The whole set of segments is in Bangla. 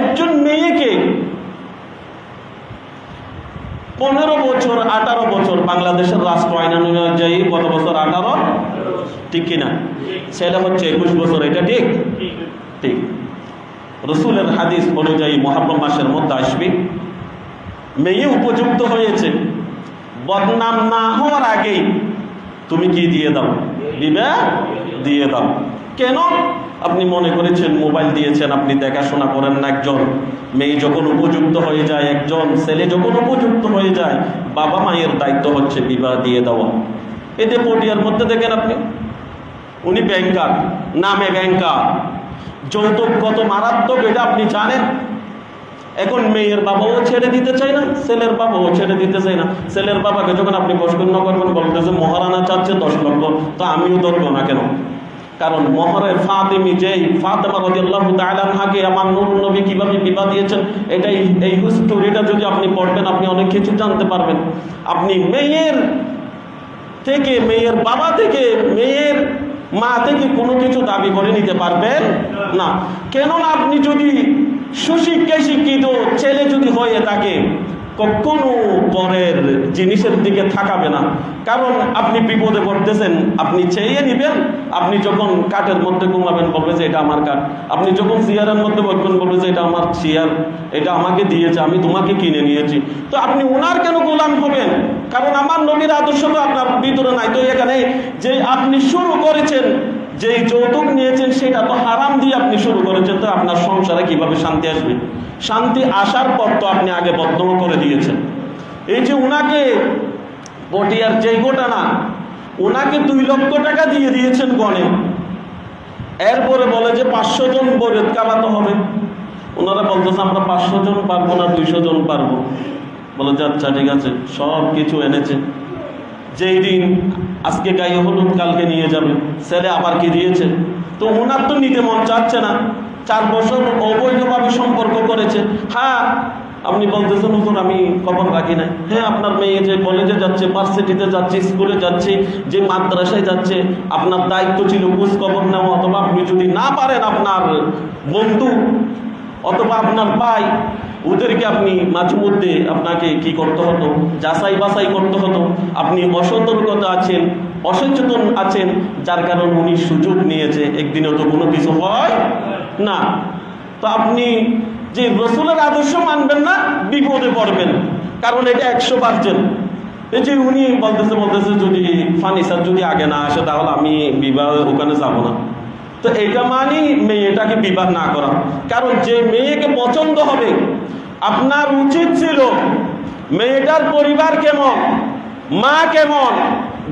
একজন মেয়েকে পনেরো বছর আঠারো বছর বাংলাদেশের রাষ্ট্র আইন অনুযায়ী কত বছর আঠারো ঠিক কিনা? সেটা হচ্ছে একুশ বছর এটা ঠিক? ঠিক। রসুলের হাদিস অনুযায়ী মহাব্রম মাসের মধ্যে আসবে। মেয়ে উপযুক্ত হয়েছে। বদনাম না হওয়ার আগেই তুমি কি দিয়ে দাও? দিবে দিয়ে দাও। কেন? আপনি মনে করেছেন মোবাইল দিয়েছেন, আপনি দেখাশোনা করেন না একজন। মেয়ে যখন উপযুক্ত হয়ে যায় একজন, ছেলে যখন উপযুক্ত হয়ে যায়, বাবা মায়ের দায়িত্ব হচ্ছে বিবাহ দিয়ে দেওয়া। এতে পটিয়ার মধ্যে দেখেন আপনি, উনি ব্যাংকার নামে ব্যাংকার যৌতুক কত মারাত্মক এটা আপনি জানেন? এখন মেয়ের বাবাও ছেড়ে দিতে চায় না, ছেলের বাবাও ছেড়ে দিতে চায় না। ছেলের বাবাকে যখন আপনি প্রশ্ন করবেন বলতেছে, মহারানা চাচ্ছে দশ লক্ষ, তো আমিও ধরবো না কেন? কারণ মহরের ফাতেমি যেই ফাতেমা রাদিয়াল্লাহু তাআলা আনহাকে আমার নূর নবী কীভাবে বিবাহ দিয়েছেন, এটাই এই স্টোরিটা যদি আপনি পড়বেন, আপনি অনেক কিছু জানতে পারবেন। আপনি মেয়ের থেকে, মেয়ের বাবা থেকে, মেয়ের মা থেকে কোনো কিছু দাবি করে নিতে পারবেন? না। কেননা আপনি যদি সুশিক্ষায় শিক্ষিত ছেলে যদি হয়ে থাকে কখনো পরের জিনিসের দিকে থাকাবে না। কারণ আপনি বিপদে পড়তেছেন, আপনি চেয়ে নিবেন, আপনি যখন কাঠের মধ্যে ঘুমাবেন বলবে যে এটা আমার কাঠ, আপনি যখন চেয়ারের মধ্যে বলবেন বলবে যে এটা আমার চেয়ার, এটা আমাকে দিয়েছে, আমি তোমাকে কিনে নিয়েছি। তো আপনি ওনার কেন গোলাম হবেন? কারণ আমার নবীর আদর্শ তো আপনার ভিতরে নাই। তো এখানে যে আপনি শুরু করেছেন যেই যৌতুক নিয়েছেন সেটা তো হারাম দিয়ে আপনি শুরু করেছেন, তো আপনার সংসারে কীভাবে শান্তি আসবে? শান্তি আসার পর তো আপনি আগে বদ্ধম করে দিয়েছেন। এই যে উনাকে পটিয়ার যেই ঘটনা ওনাকে দুই লক্ষ টাকা দিয়ে দিয়েছেন গণে। এরপরে বলে যে পাঁচশো জন বরেদ কামাতে হবে। ওনারা বলতেছে, আমরা পাঁচশো জন পারব না, দুইশো জন পারব। বলে যে আচ্ছা ঠিক আছে, সব কিছু এনেছে। যেই দিন আজকে গায়ে হলুদ কালকে নিয়ে যাবে, ছেলে আবার কি দিয়েছে? তো ওনার তো নিতে মন চাচ্ছে না। চার বছর অবৈধভাবে সম্পর্ক করেছে। হ্যাঁ আপনি বলতেছেন, হুজুর, আমি খবর রাখি নাই। হ্যাঁ আপনার মেয়ে যে কলেজে যাচ্ছে ভার্সিটিতে যাচ্ছে স্কুলে যাচ্ছে, যে মাদ্রাসায় যাচ্ছে, আপনার দায়িত্ব ছিল খোঁজ খবর নেওয়া, অথবা আপনি যদি না পারেন আপনার বন্ধু, অথবা আপনার ভাই ওদেরকে আপনি মাঝে মধ্যে আপনাকে কি করতে হতো? যাচাই বাছাই করতে হতো। আপনি অসতর্কতা আছেন, অসচেতন আছেন, যার কারণে উনি সুযোগ নিয়েছে একদিনে তো কোনো কিছু হয় না। তো আপনি যে রসুলের আদর্শ মানবেন না, বিপদে পড়বেন। কারণ এটা একশো পার্সেন্ট। এই যে উনি বলতেছে বলতেছে যদি ফার্নিচার যদি আগে না আসে, তাহলে আমি বিবাহ ওখানে যাব না। তো এটা মানি মেয়েটাকে বিবাহ না করা। কারণ যে মেয়েকে পছন্দ হবে, আপনার উচিত ছিল মেয়েটার পরিবার কেমন, মা কেমন,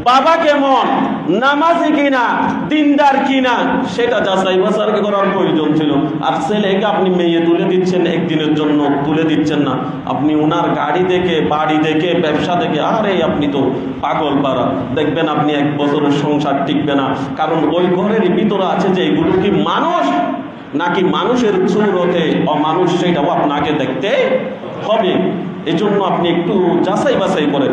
বাবা কেমন নামাজি কিনা, দিনদার কিনা, সেটা যাচাই বাছাই করার প্রয়োজন ছিল। আর ছেলেকে আপনি মেয়ে তুলে দিচ্ছেন, একদিনের জন্য তুলে দিচ্ছেন না। আপনি ওনার গাড়ি দেখে, বাড়ি দেখে, ব্যবসা দেখে, আরে আপনি তো পাগল পাড়া। দেখবেন আপনি এক বছরের সংসার টিকবে না। কারণ ওই ঘরের ভিতরে আছে যে এগুলো কি মানুষ? নাকি মানুষের চুরতে অমানুষ, সেটাও আপনাকে দেখতে হবে। এজন্য আপনি একটু যাচাই বাছাই করেন